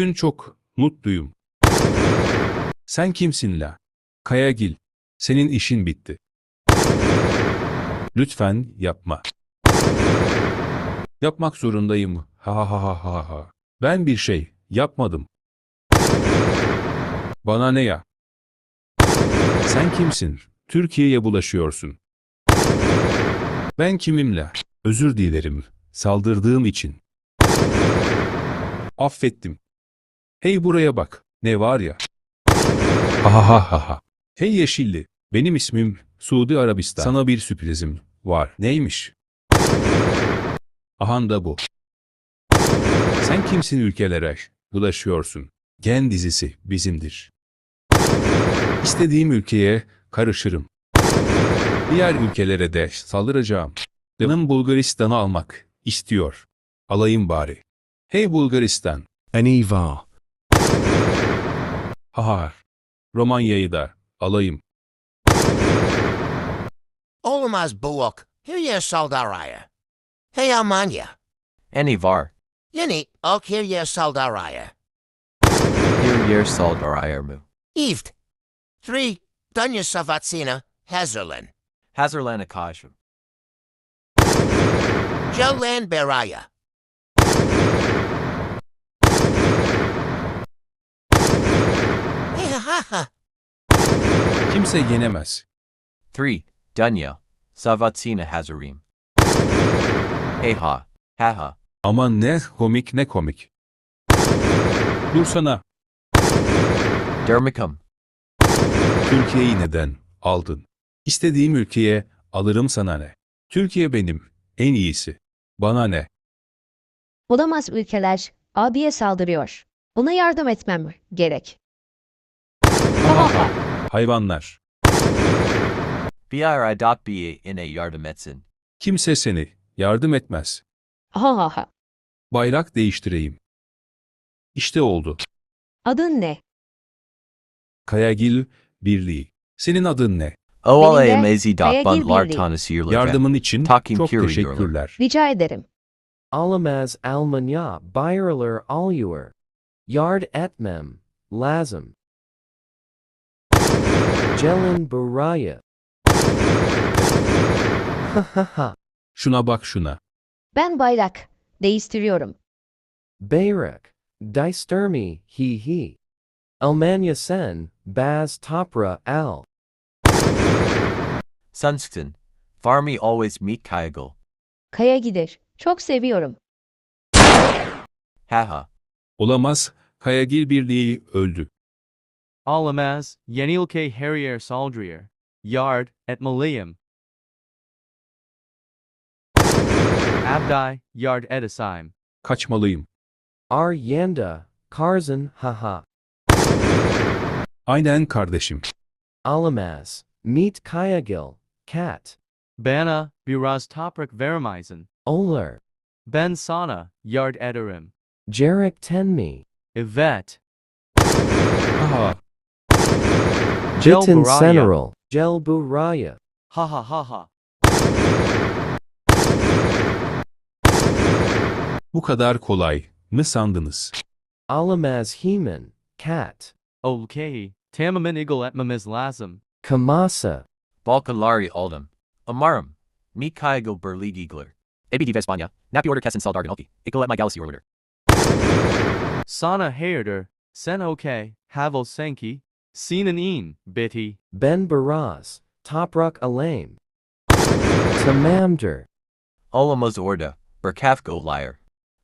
Gün çok mutluyum. Sen kimsin la? Kayagil. Senin işin bitti. Lütfen yapma. Yapmak zorundayım. Ha ha ha ha ha. Ben bir şey yapmadım. Bana ne ya? Sen kimsin? Türkiye'ye bulaşıyorsun. Ben kimimle? Özür dilerim. Saldırdığım için. Affettim. Hey buraya bak. Ne var ya? Ha ha ha ha ha. Hey Yeşilli. Benim ismim Suudi Arabistan. Sana bir sürprizim var. Neymiş? Ahan da bu. Sen kimsin ülkelere bulaşıyorsun? Gen dizisi bizimdir. İstediğim ülkeye karışırım. Diğer ülkelere de saldıracağım. Canım Bulgaristan'ı almak istiyor. Alayım bari. Hey Bulgaristan. Anivar. Haha. Romanya'yı da alayım. Olamaz Buok. Here Saldaraya. Hey Almanya. Anivar. Yeni ok here Saldaraya. Here yer saldarayermu. Eved. Three Dunya Savatsina Hazerlin. Hazarlana kajum. Jolan Beraya. Ha ha. Kimse yenemez. Three. Dunya. Savatsina hazarim. Heha. Haha. Aman ne komik ne komik. Dursana. Dermicum. Türkiye'yi neden aldın? İstediğim ülkeye alırım sana ne? Türkiye benim en iyisi. Bana ne? Olamaz ülkeler abiye saldırıyor. Ona yardım etmem gerek. Hayvanlar. Bir dot be in a yardametsin. Kimse seni yardım etmez. Ha ha ha. Bayrak değiştireyim. İşte oldu. Adın ne? Kayagil Birliği. Senin adın ne? Ola Benim de amazi dot Kaya bun Gil lar Birliği. tanis yerle. Yardımın için Takim çok teşekkürler. Rica ederim. Alamaz almanya bayralar alur. Yard etmem. Lazım. Ha ha ha. Şuna bak şuna. Ben bayrak. Değiştiriyorum. Bayrak. Distermi he he. Almanya sen. Baz topra al. Sunston. Farmi always meet Kyagal. Kaya gider. Çok seviyorum. Haha. Olamaz. Kayagil Birliği öldü. Alamaz, Yenilke Harrier Saldrier, Yard, et Malayam. Abdi, Yard Edisime. Kaçmalıyım. Ar yanda. Karzan ha ha. Aynen kardeşim. Alamaz. Meet Kayagil. Cat. Bana, Biraz Toprak Vermeisen. Oler. Ben Sana, Yard Ederim. Jarek Tenmi. Yvette, Aha. Jitin Seneral. Jelburaya. Ha ha ha ha. Bu kadar kolay mı sandınız? Alamaz hemen, cat. Okay, tamamen eagle etmemiz lazım. Kamasa. Balkalari aldım. Amarım. Mi kaigo berlig eagler. Ebedi Vespanya, napi order kesin saldargan halki. Eagle at my galaxy order. Sana hayırdır, sen okay, havel senki, Sinan Een, Bitty. Ben Baraz. Toprak Alame. Tamamder. Olamos orda. Berkafko liar.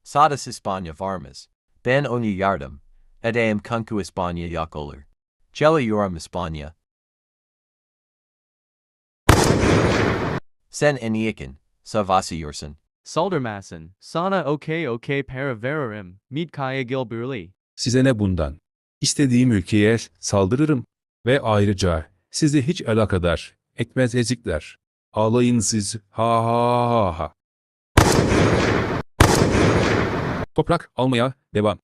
Sadas Hispania varmas. Ben oni yardum. Edeum kunku Hispania yakoler. Jelly yoram Hispania. Sen eniakin. Savasi yorsen. Saldermassen, Sana okay okay Paraverarim, Meet Kaya Gilberli. Size ne bundan? İstediğim ülkeye saldırırım. Ve ayrıca sizi hiç alakadar etmez ezikler. Ağlayın siz. Ha ha ha ha. Toprak almaya devam.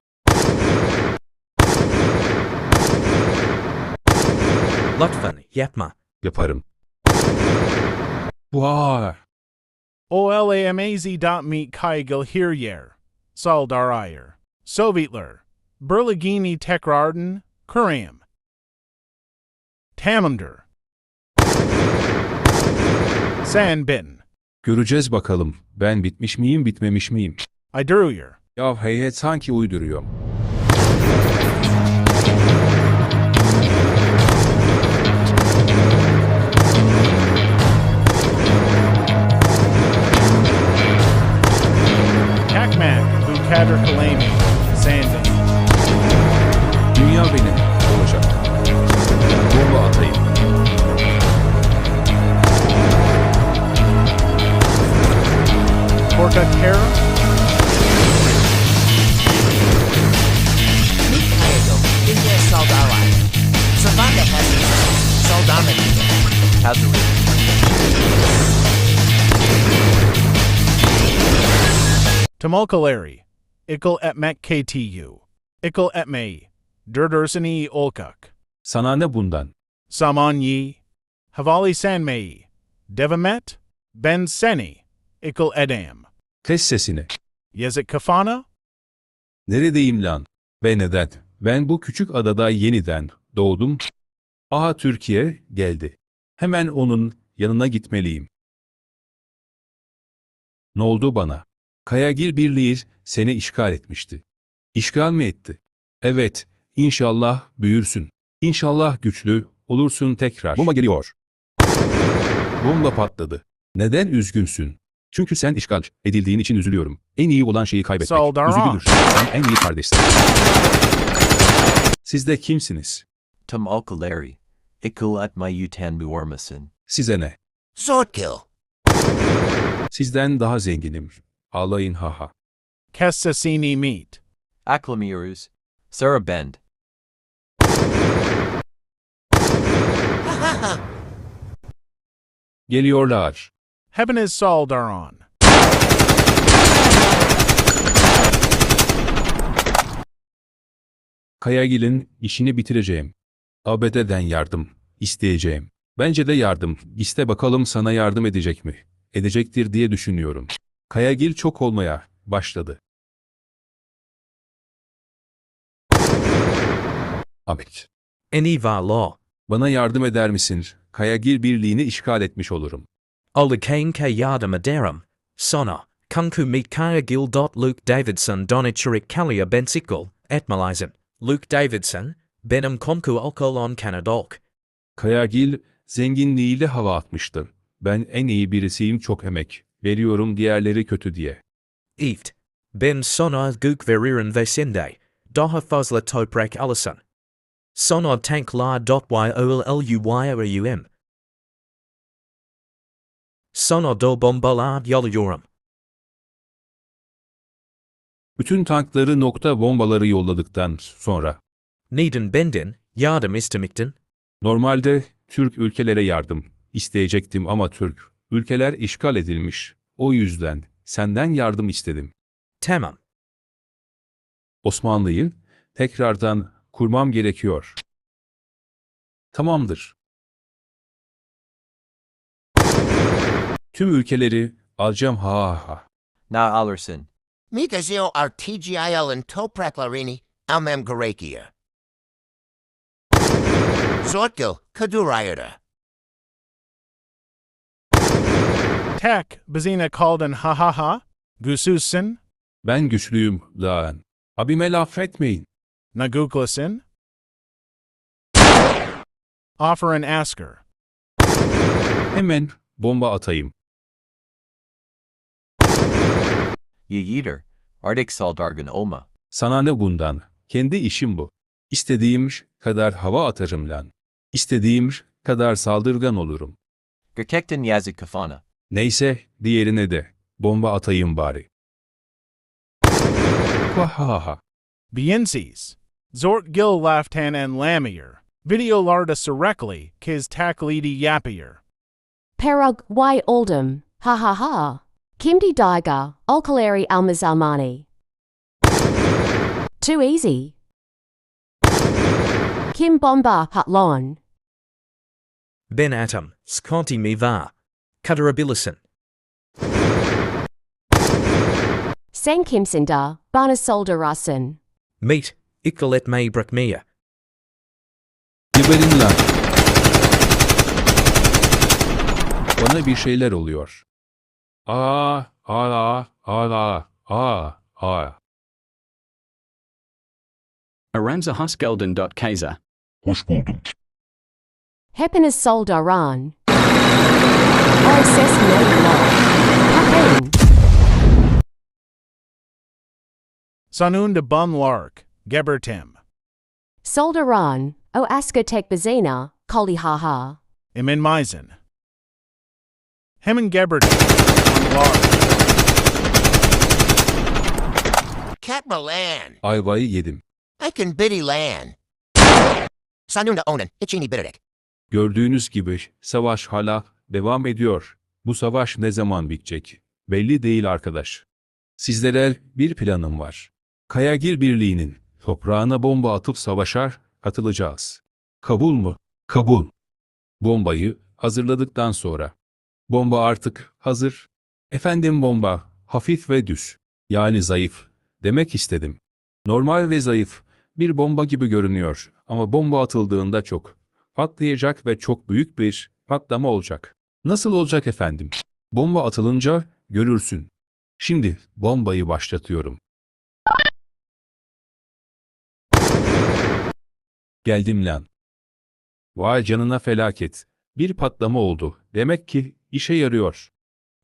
Lütfen yapma. Yaparım. Vay. OLAMAZ.meet Kaigil Hiryer, Saldarire, Sovietler, Burligini Tekrarden, Kuram. Tamander. Sanbin. Göreceğiz bakalım. Ben bitmiş miyim bitmemiş miyim? Iduruyer. Ya heyet sanki uyduruyor. Tumulkalari. Ikel etmek KTU. Ikel etmei. Durdursani Olkuk. Sana ne bundan? Samanyi. Havali Sanmei. Devamet. Ben Seni. Ikel Edam. Kes sesini. Yezek Kafana. Neredeyim lan? Ve neden? Ben bu küçük adada yeniden doğdum. Aha Türkiye geldi. Hemen onun yanına gitmeliyim. Ne oldu bana? Kayagil Birliği seni işgal etmişti. İşgal mi etti? Evet, inşallah büyürsün. İnşallah güçlü olursun tekrar. Bomba geliyor. Bomba patladı. Neden üzgünsün? Çünkü sen işgal edildiğin için üzülüyorum. En iyi olan şeyi kaybetmek. Üzülür. Sen en iyi kardeşsin. Siz de kimsiniz? Tumulkalari. Ikul at my utan buormasin. Size ne? Zortkil. Sizden daha zenginim. Ağlayın haha. Kessasini Meat. Acclamirus. Sarabend. Ha ha ha. Geliyorlar. Hebenez Saldaron. Kayagil'in işini bitireceğim. ABD'den yardım isteyeceğim. Bence de yardım. İste bakalım sana yardım edecek mi? Edecektir diye düşünüyorum. Kayagil çok olmaya başladı. Ahmet, law. bana yardım eder misin? Kayagil birliğini işgal etmiş olurum. Ola kane ke yardım ederim. Sona. Kunku meet kaya gil dot Luke Davidson donichurik kalia bensikul. Etmalizen. Luke Davidson. Benim konku alkolon kanadolk. Kayagil zenginliğiyle hava atmıştı. Ben en iyi birisiyim çok emek. Veriyorum diğerleri kötü diye. Eft. Ben sona guk veriren vesinde. Daha fazla toprak alison. Sona tank la dot y ol l u y r u m. Sona do bombalar yoluyorum. Bütün tankları nokta bombaları yolladıktan sonra Neden bendin, yardım istemektin. Normalde Türk ülkelere yardım isteyecektim ama Türk ülkeler işgal edilmiş. O yüzden senden yardım istedim. Tamam. Osmanlı'yı tekrardan kurmam gerekiyor. Tamamdır. Tüm ülkeleri alacağım ha ha. Na Allerson. Mikazio Artigil and Topraklarini, Almem Garakia. Zortkil, Kadurayada. Tak, Bazina Kalden Ha Ha Ha. Gususin. Ben güçlüyüm lan. Abime laf etmeyin. Naguklasin. Offer an Asker. Hemen bomba atayım. Yeeter. Arctic Saldargan Oma. Sana ne bundan? Kendi işim bu. İstediğim kadar hava atarım lan. İstediğim kadar saldırgan olurum. Gerkekten Yazik Kafana. Neyse, diğerine de bomba atayım bari. Vahaha. Biensis. Zort Gil Laftan and Lamier. Video Larda Sirekli, Kiz Taklidi Yapier. Perug y oldum, ha ha ha. Kimdi Daiga, Olkalari Almazalmani. Too easy. Kim Bomba Hatlon. Ben atom, skonti mi va. Katarabilison. Sen Kimsinda, Bana Solderasen. Meet, İkgal etmeyi bırakmaya. Geberin lan. Bana bir şeyler oluyor. Aa, aa, aa, aa, aa. Aranzahusgelden.kaiser. Hepiniz soldaran. O ses neylo. Papain. Sanun de Bun Lark, Gebertim. Soldaran. O aska tekbazina. Koli haha. Imin Meisen. Hemin Gebertim, Lark. Cat Milan. Ayvayı yedim. I can biddy lan. Sanunda onan. Itchini bidirik. Gördüğünüz gibi savaş hala devam ediyor. Bu savaş ne zaman bitecek? Belli değil arkadaş. Sizlere bir planım var. Kayagil Birliği'nin toprağına bomba atıp savaşar, katılacağız. Kabul mu? Kabul. Bombayı hazırladıktan sonra. Bomba artık hazır. Efendim bomba, hafif ve düz. Yani zayıf. Demek istedim. Normal ve zayıf. Bir bomba gibi görünüyor ama bomba atıldığında çok patlayacak ve çok büyük bir patlama olacak. Nasıl olacak efendim? Bomba atılınca görürsün. Şimdi bombayı başlatıyorum. Geldim lan. Vay canına felaket. Bir patlama oldu. Demek ki işe yarıyor.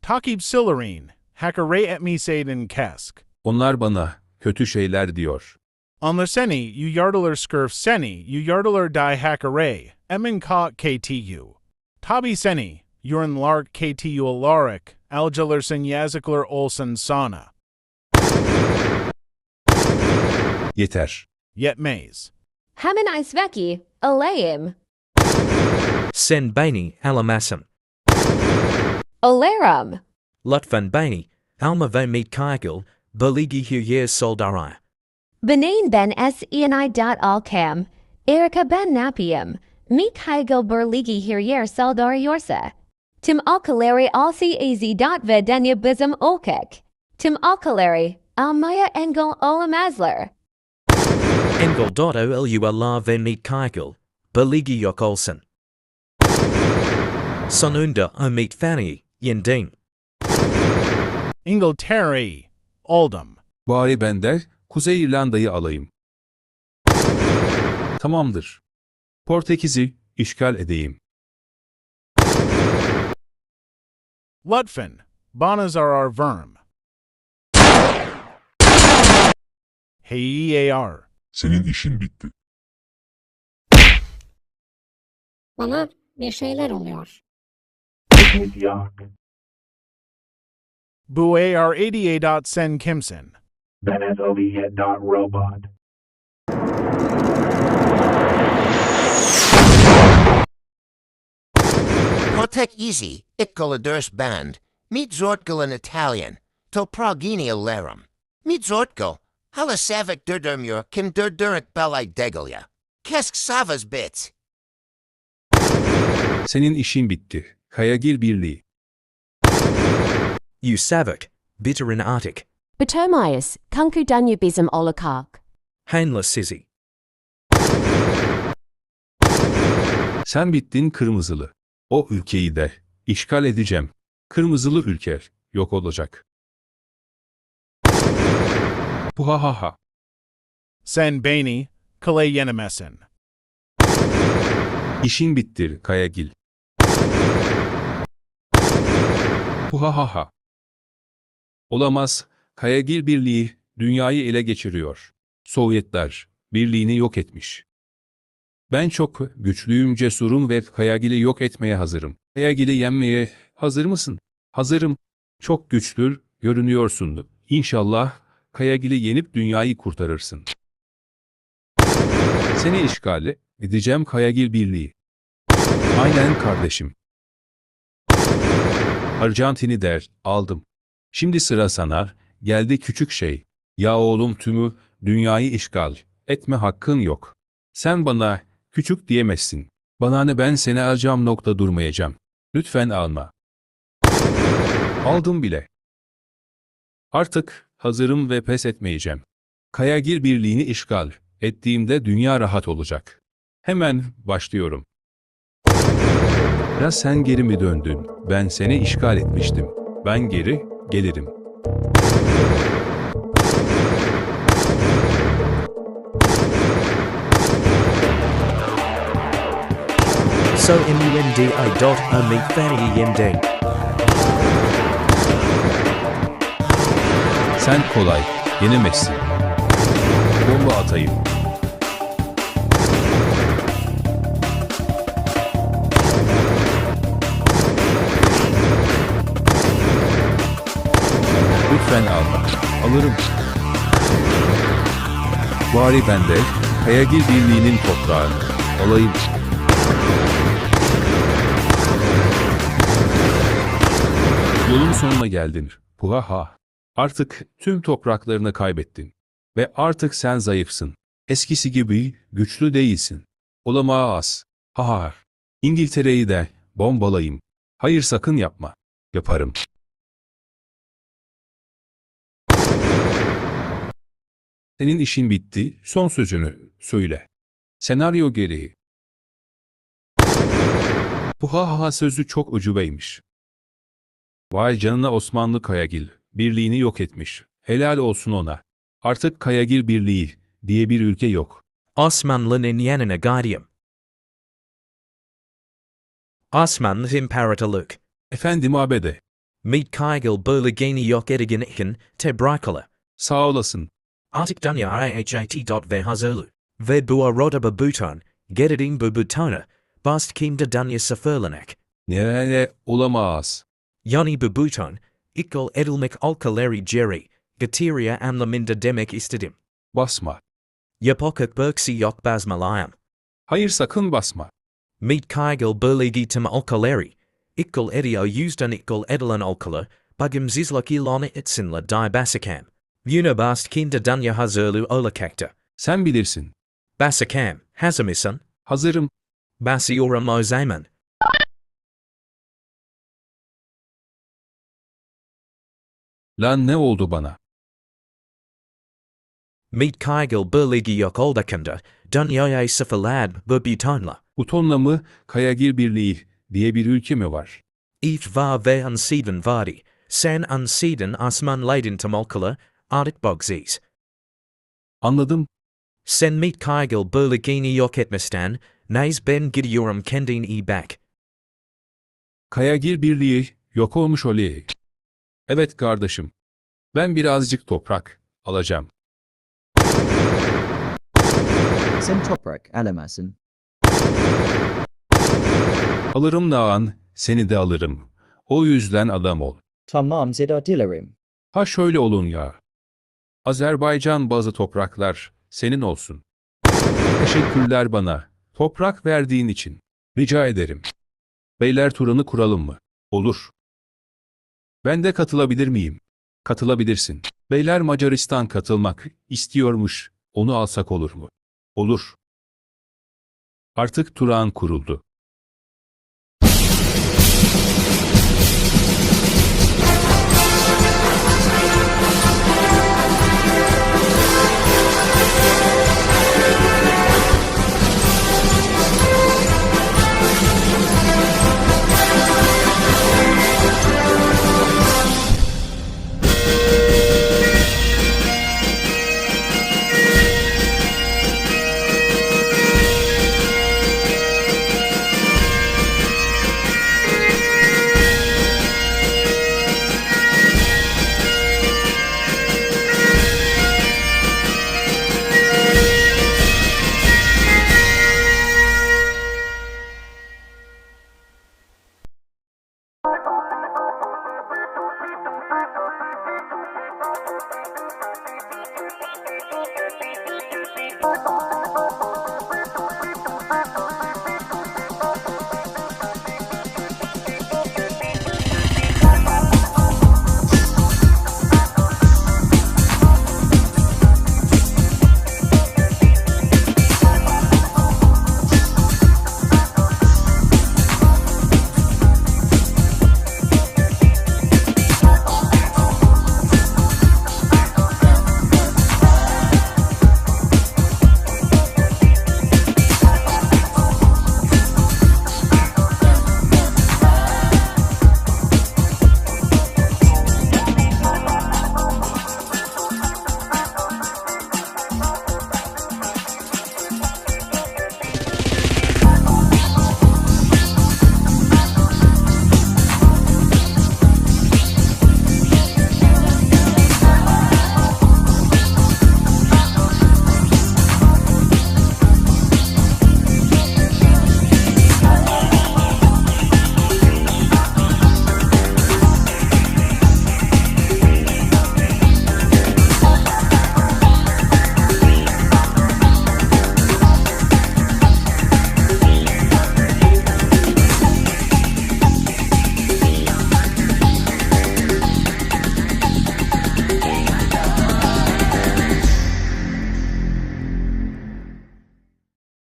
Takib Silarine. Hackere et Misaden Kesk. Onlar bana kötü şeyler diyor. Unlesseni, you yardler skirf seni, you yardler die hackere, emin ka ktu. Tabi seni, Jorunlark KT Ualarik, Algelersen Yazikler Olsun Sana. Yeter. Yetmeyiz. Hemen Isveki, aleim. Sen beni alamasım. Alarum. Lütfen beni, alma ve mit kaygıl, beligi hüyer Soldari. Benain ben s eni dot all cam. Erica ben napium. Mi kaygıl berligi hüyer soldar yorsa. Tim Alkaleri Alsi az dot vedenya bism olkek. Tim Alkaleri, Almaya Engel Olamazler. Engel dotto lu la ve meet kaigil. Beligi yok olsen. Sonunda o meet fanny. Yending. Ingleterre. Oldham. Bari ben de Kuzey İrlanda'yı alayım. Tamamdır. Portekiz'i işgal edeyim. Lutfin. Bonazar our verm. Hey Senin işin bitti. Bana bir şeyler oluyor. Buar 88 dot sen Kimson. Protect easy. Icoladurs band. Meet Zortgal in Italian. To progenia larum. Meet Zortgal. Halasavik durdurmur kim durdurik belli degalia. Kesk savas bits. Senin işin bitti. Kayagil Birliği. Usavik. Bitterin arctic. Batomias. Kunku danya bism olakak. Hanla sizzy. Sen bittin kırmızılı. O ülkeyi de işgal edeceğim. Kırmızılı ülke yok olacak. Puhahaha. Sen Bani. Kale Yenemesen. İşin bitti Kayagil. Puhahaha. Olamaz. Kayagil Birliği dünyayı ele geçiriyor. Sovyetler birliğini yok etmiş. Ben çok güçlüyüm, cesurum ve Kayagil'i yok etmeye hazırım. Kayagil'i yenmeye hazır mısın? Hazırım. Çok güçlü görünüyorsun. İnşallah Kayagil'i yenip dünyayı kurtarırsın. Seni işgali edeceğim Kayagil Birliği. Aynen kardeşim. Arjantin'i der, aldım. Şimdi sıra sana, geldi küçük şey. Ya oğlum tümü, dünyayı işgal, etme hakkın yok. Sen bana, küçük diyemezsin. Bana ne ben seni alacağım nokta durmayacağım. Lütfen alma. Aldım bile. Artık, hazırım ve pes etmeyeceğim. Kayagil Birliği'ni işgal, ettiğimde dünya rahat olacak. Hemen başlıyorum. Ya sen geri mi döndün? Ben seni işgal etmiştim. Ben geri gelirim. So munda dot meet fanny emd. Sen kolay, yenemezsin. Bomba atayım. Lütfen alma. Alırım. Bari ben de Kayagil Birliği'nin toprağını alayım. Yolun sonuna geldin. Puhaha. Artık tüm topraklarını kaybettin. Ve artık sen zayıfsın. Eskisi gibi güçlü değilsin. Olamaz. Ha ha. İngiltere'yi de bombalayayım. Hayır sakın yapma. Yaparım. Senin işin bitti. Son sözünü söyle. Senaryo gereği. Bu ha ha sözü çok ucubeymiş. Vay canına Osmanlı Kayagil, birliğini yok etmiş. Helal olsun ona. Artık Kayagil Birliği diye bir ülke yok. Osmanlı'nın yanına gidiyorum. Osmanlı İmparatorluk. Efendim abede, Meet Kaigil Burligini yok edigen iken tebrakala. sağ olasın. Artık dünya ahat dot ve hazırlı. Ve bu arada bubuton, geridin bubutona, bast kimde dünya sıfırlanak. Ne olamaz. Yani bubuton, ikol edilmek alkaleri jerry, gatiria anlamında demek istedim. Basma. Yapokuk berksi yok basmalayam. Hayır sakın basma. Meet Kaigil Burligitum alkaleri, ikol edio yüzden ikol edilen alkala, bugüm zizlak ilana itsinla di basakam. Unibast kimde dünya hazırlı olakakta. Sen bilirsin. Basakam, hazırmısın? Hazırım. Basiyorum o zaman. Lan ne oldu bana? Meet Kaigil Burligi yok oldakında, dünyaya sıfırlad bubutonla. Utonla mı Kayagil Birliği diye bir ülke mi var? İf var ve unsiden vardi, sen unsiden asman leydin tamolkala, artit bogzis. Anladım. Sen meet Kaigil Burligini yok etmestan, nays ben gidiyorum kendin i back. Kayagil Birliği yok olmuş oley. Evet kardeşim. Ben birazcık toprak alacağım. Sen toprak alamazsın. Alırım Nağan, seni de alırım. O yüzden adam ol. Tamam zeda dilerim. Ha şöyle olun ya. Azerbaycan bazı topraklar senin olsun. Teşekkürler bana. Toprak verdiğin için. Rica ederim. Beyler turanı kuralım mı? Olur. Ben de katılabilir miyim? Katılabilirsin. Beyler Macaristan katılmak istiyormuş. Onu alsak olur mu? Olur. Artık Turan kuruldu.